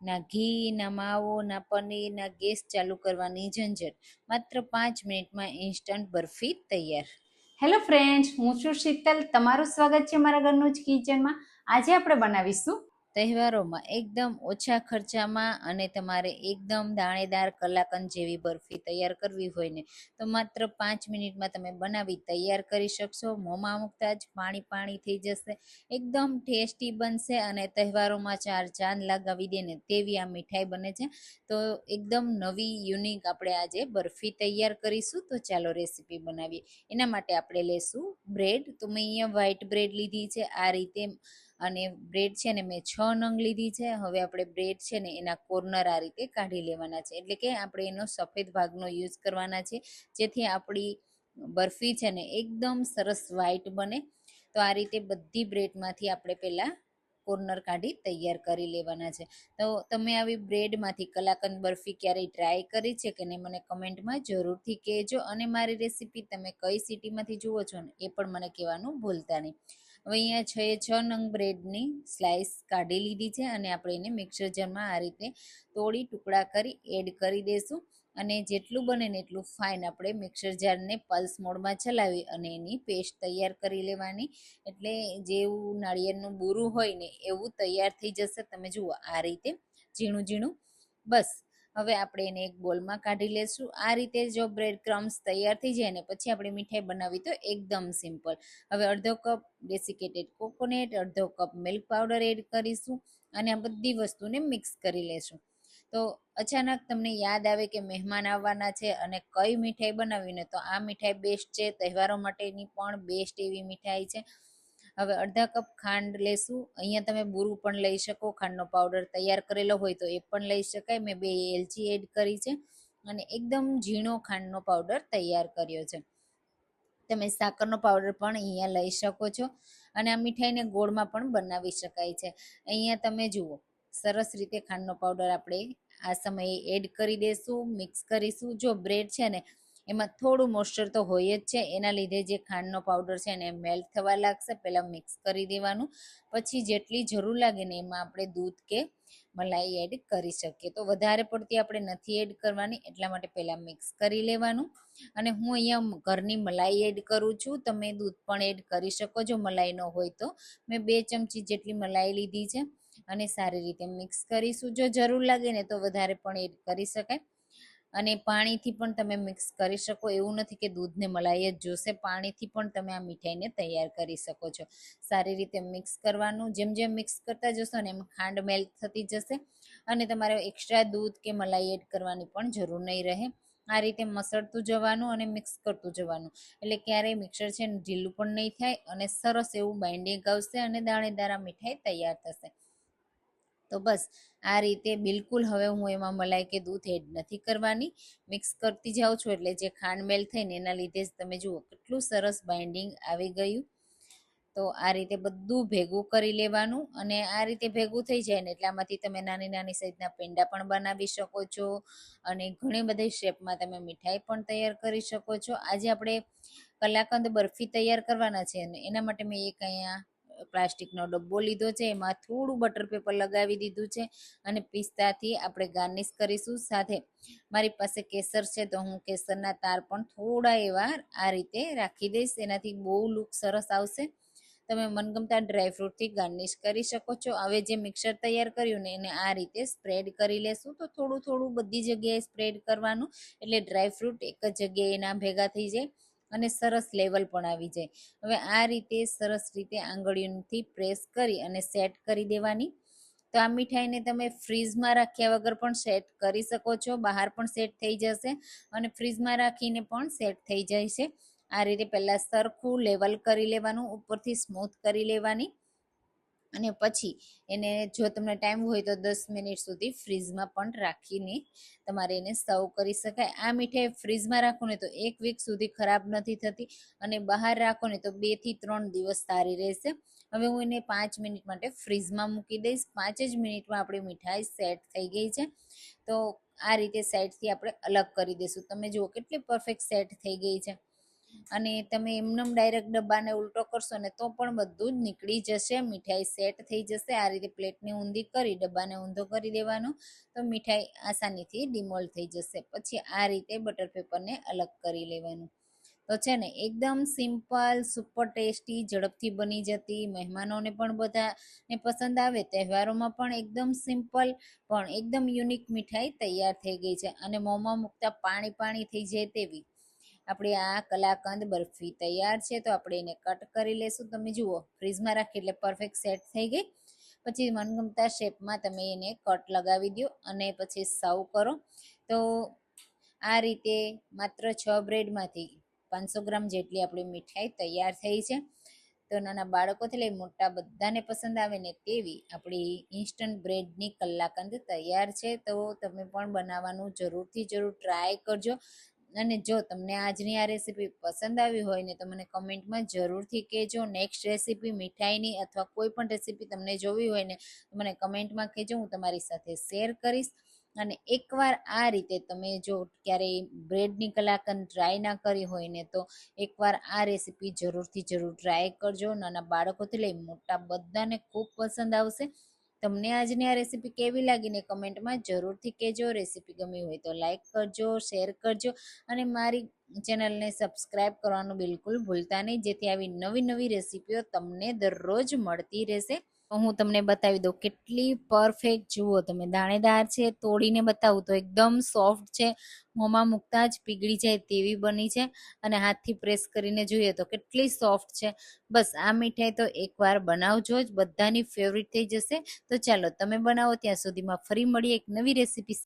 ના ઘી, ના માવો, ના પનીર, ના ગેસ ચાલુ કરવાની ઝંઝટ. માત્ર પાંચ મિનિટમાં ઇન્સ્ટન્ટ બરફી તૈયાર. હેલો ફ્રેન્ડ્સ હું છું શીતલ. તમારું સ્વાગત છે મારા ઘરનું જ કિચનમાં આજે આપણે બનાવીશું તહેવારોમાં એકદમ ઓછા ખર્ચામાં અને તમારે એકદમ દાણેદાર કલાકંદ જેવી બરફી તૈયાર કરવી હોય ને, તો માત્ર પાંચ મિનિટમાં તમે બનાવી તૈયાર કરી શકશો. મોંમાં મૂકતા જ પાણી પાણી થઈ જશે. એકદમ ટેસ્ટી બનશે અને તહેવારોમાં ચાર ચાંદ લગાવી દે ને તેવી આ મીઠાઈ બને છે. તો એકદમ નવી, યુનિક આપણે આજે બરફી તૈયાર કરીશું. તો ચાલો રેસીપી બનાવીએ. એના માટે આપણે લેશું બ્રેડ. તો મેં અહીંયા વ્હાઈટ બ્રેડ લીધી છે. આ રીતે અને બ્રેડ છે ને મેં છ નંગ લીધી છે. હવે આપણે બ્રેડ છે ને એના કોર્નર આ રીતે કાઢી લેવાના છે. એટલે કે આપણે એનો સફેદ ભાગનો યુઝ કરવાના છે. જેથી આપણી બરફી છે ને એકદમ સરસ વ્હાઈટ બને. તો આ રીતે બધી બ્રેડમાંથી આપણે પહેલાં કોર્નર કાઢી તૈયાર કરી લેવાના છે. તો તમે આવી બ્રેડમાંથી કલાકંદ બરફી ક્યારેય ટ્રાય કરી છે કે નહીં મને કમેન્ટમાં જરૂરથી કહેજો. અને મારી રેસીપી તમે કઈ સિટીમાંથી જુઓ છો ને એ પણ મને કહેવાનું ભૂલતા નહીં. હવે અહીંયા છ એ છ નંગ બ્રેડની સ્લાઇસ કાઢી લીધી છે અને આપણે એને મિક્સર જારમાં આ રીતે તોડી ટુકડા કરી એડ કરી દઈશું અને જેટલું બને ને એટલું ફાઇન આપણે મિક્સર જારને પલ્સ મોડમાં ચલાવી અને એની પેસ્ટ તૈયાર કરી લેવાની. એટલે જેવું નાળિયેરનું બૂરું હોય ને એવું તૈયાર થઈ જશે. તમે જુઓ આ રીતે ઝીણું ઝીણું. બસ. હવે આપણે એને એક બોલમાં કાઢી લેશું. આ રીતે જો બ્રેડ ક્રમ્સ તૈયાર થઈ જાય ને પછી આપણે મીઠાઈ બનાવી તો એકદમ સિમ્પલ હવે અડધો કપ ડેસિકેટેડ કોકોનેટ અડધો કપ મિલ્ક પાવડર એડ કરીશું અને આ બધી વસ્તુને મિક્સ કરી લેશું. તો અચાનક તમને યાદ આવે કે મહેમાન આવવાના છે અને કઈ મીઠાઈ બનાવીને તો આ મીઠાઈ બેસ્ટ છે. તહેવારો માટેની પણ બેસ્ટ એવી મીઠાઈ છે. હવે અડધા કપ ખાંડ લેશું. અહીંયા તમે બુરું પણ લઈ શકો. ખાંડનો પાવડર તૈયાર કરેલો હોય તો એ પણ લઈ શકાય. મેં બે એલચી એડ કરી છે અને એકદમ ઝીણો ખાંડનો પાવડર તૈયાર કર્યો છે. તમે સાકરનો પાવડર પણ અહીંયા લઈ શકો છો અને આ મીઠાઈને ગોળમાં પણ બનાવી શકાય છે. અહીંયા તમે જુઓ, સરસ રીતે ખાંડનો પાવડર આપણે આ સમયે એડ કરી દઈશું મિક્સ કરીશું. જો બ્રેડ છે ને એમાં થોડું મોઇસ્ચર તો હોય જ છે. એના લીધે જે ખાંડનો પાવડર છે એને મેલ્ટ થવા લાગશે. પહેલાં મિક્સ કરી દેવાનું. પછી જેટલી જરૂર લાગે ને એમાં આપણે દૂધ કે મલાઈ એડ કરી શકીએ. તો વધારે પડતી આપણે નથી એડ કરવાની. એટલા માટે પહેલાં મિક્સ કરી લેવાનું. અને હું અહીંયા ઘરની મલાઈ એડ કરું છું. તમે દૂધ પણ એડ કરી શકો જો મલાઈ ન હોય તો. મેં બે ચમચી જેટલી મલાઈ લીધી છે. અને સારી રીતે મિક્સ કરીશું. જો જરૂર લાગે ને તો વધારે પણ એડ કરી શકાય. અને પાણીથી પણ તમે મિક્સ કરી શકો. એવું નથી કે દૂધને મલાઈ જ જોશે. પાણીથી પણ તમે આ મીઠાઈને તૈયાર કરી શકો છો. સારી રીતે મિક્સ કરવાનું. જેમ જેમ મિક્સ કરતા જશો ને એમ ખાંડ મેલ્ટ થતી જશે અને તમારે એક્સ્ટ્રા દૂધ કે મલાઈ એડ કરવાની પણ જરૂર નહીં રહે. આ રીતે મસળતું જવાનું અને મિક્સ કરતું જવાનું. એટલે ક્યારેય મિક્સર છે ઢીલું પણ નહીં થાય અને સરસ એવું બાઇન્ડિંગ આવશે અને દાણેદાર મીઠાઈ તૈયાર થશે. તો બસ, આ રીતે બિલકુલ હવે હું એમાં મલાઈ કે દૂધ એડ નથી કરવાની. મિક્સ કરતી જાઉં છું એટલે જે ખાંડ મેલ થઈને એના લીધે જ તમે જુઓ કેટલું સરસ બાઇન્ડિંગ આવી ગયું. તો આ રીતે બધું ભેગું કરી લેવાનું અને આ રીતે ભેગું થઈ જાય ને એટલામાંથી તમે નાની નાની સાઈઝના પેંડા પણ બનાવી શકો છો અને ઘણી બધી શેપમાં તમે મીઠાઈ પણ તૈયાર કરી શકો છો. આજે આપણે કલાકંદ બરફી તૈયાર કરવાના છે અને એના માટે મેં એક અહીંયા પ્લાસ્ટિકનો ડબ્બો લીધો છે, એમાં થોડું બટર પેપર લગાવી દીધું છે અને પિસ્તાથી આપણે ગાર્નિશ કરીશું. સાથે મારી પાસે કેસર છે, તો હું કેસરના તાર પણ થોડા એવા આ રીતે રાખી દઈશ. એનાથી બહુ લુક સરસ આવશે. તમે મનગમતા ડ્રાયફ્રૂટથી ગાર્નિશ કરી શકો છો. હવે જે મિક્સર તૈયાર કર્યું ને એને આ રીતે સ્પ્રેડ કરી લેશું. તો થોડું થોડું બધી જગ્યાએ સ્પ્રેડ કરવાનું, એટલે ડ્રાયફ્રૂટ એક જ જગ્યાએ એના ભેગા થઈ જાય. અને સરસ લેવલ પણ આવી જાય. હવે આ રીતે સરસ રીતે આંગળીઓથી પ્રેસ કરી અને સેટ કરી દેવાની. તો આ મીઠાઈને તમે ફ્રીઝમાં રાખ્યા વગર પણ સેટ કરી શકો છો. બહાર પણ સેટ થઈ જશે અને ફ્રીઝમાં રાખીને પણ સેટ થઈ જાય છે. આ રીતે પહેલાં સરખું લેવલ કરી લેવાનું, ઉપરથી સ્મૂથ કરી લેવાની. અને પછી એને જો તમને ટાઈમ હોય તો દસ મિનિટ સુધી ફ્રીઝમાં પણ રાખીને તમારે એને સર્વ કરી શકાય. આ મીઠાઈ ફ્રીઝમાં રાખો ને તો એક વીક સુધી ખરાબ નથી થતી અને બહાર રાખો ને તો બેથી ત્રણ દિવસ સારી રહેશે. હવે હું એને પાંચ મિનિટ માટે ફ્રીઝમાં મૂકી દઈશ. પાંચ જ મિનિટમાં આપણી મીઠાઈ સેટ થઈ ગઈ છે. તો આ રીતે સેટથી આપણે અલગ કરી દઈશું. તમે જુઓ કેટલી પરફેક્ટ સેટ થઈ ગઈ છે. અને તમે એમનેમ ડાયરેક્ટ ડબ્બાને ઉલટો કરશો ને તો પણ બધું જ નીકળી જશે. મીઠાઈ સેટ થઈ જશે. આ રીતે પ્લેટની ઊંધી કરી, ડબ્બાને ઊંધો કરી દેવાનો. તો મીઠાઈ આસાનીથી ડિમોલ્ડ થઈ જશે. પછી આ રીતે બટર પેપરને અલગ કરી લેવાનું. તો છે ને, એકદમ સિમ્પલ, સુપર ટેસ્ટી, ઝડપથી બની જતી, મહેમાનોને પણ બધાને પસંદ આવે, તહેવારોમાં પણ એકદમ સિમ્પલ, પણ એકદમ યુનિક મીઠાઈ તૈયાર થઈ ગઈ છે. અને મોંમાં મૂકતા પાણી પાણી થઈ જાય તેવી. આપણી આ કલાકંદ બરફી તૈયાર છે, તો આપણે એને કટ કરી લેશું. તમે જુઓ ફ્રીજમાં રાખી એટલે પરફેક્ટ સેટ થઈ ગઈ. પછી મનગમતા શેપમાં તમે એને કટ લગાવી દો અને પછી સર્વ કરો. તો આ રીતે માત્ર છ બ્રેડમાંથી પાંચસો ગ્રામ જેટલી આપણી મીઠાઈ તૈયાર થઈ છે. તો નાના બાળકોથી લઈ મોટા બધાને પસંદ આવે ને તેવી આપણી ઇન્સ્ટન્ટ બ્રેડની કલાકંદ તૈયાર છે. તો તમે પણ બનાવવાનું જરૂરથી જરૂર ટ્રાય કરજો. અને જો તમને આજની આ રેસીપી પસંદ આવી હોય ને તો મને કમેન્ટમાં જરૂરથી કહેજો. નેક્સ્ટ રેસીપી મીઠાઈની અથવા કોઈ પણ રેસીપી તમને જોવી હોય ને તો મને કમેન્ટમાં કહેજો. હું તમારી સાથે શેર કરીશ. અને એકવાર આ રીતે તમે જો ક્યારેય બ્રેડની કલાકંદ ટ્રાય ના કરી હોય ને તો એકવાર આ રેસીપી જરૂરથી જરૂર ટ્રાય કરજો. નાના બાળકોથી લઈ મોટા બધાને ખૂબ પસંદ આવશે. તમને આજની આ રેસીપી કેવી લાગીને કમેન્ટમાં જરૂરથી કહેજો. રેસીપી ગમી હોય તો લાઇક કરજો શેર કરજો અને મારી ચેનલને સબસ્ક્રાઇબ કરવાનું બિલકુલ ભૂલતા નહીં. જેથી આવી નવી નવી રેસીપીઓ તમને દરરોજ મળતી રહેશે. હું તમને બતાવી દઉં, કેટલી પરફેક્ટ જુઓ તમે. દાણેદાર છે, તોડીને બતાવું તો એકદમ સોફ્ટ છે, મોંમાં મૂકતા જ પીગળી જાય તેવી બની છે અને હાથથી પ્રેસ કરીને જોઈએ તો કેટલી સોફ્ટ છે. બસ આ મીઠાઈ તો એકવાર બનાવજો જ, બધાની ફેવરિટ થઈ જશે. તો ચાલો, તમે બનાવો ત્યાં સુધીમાં ફરી મળીએ એક નવી રેસીપી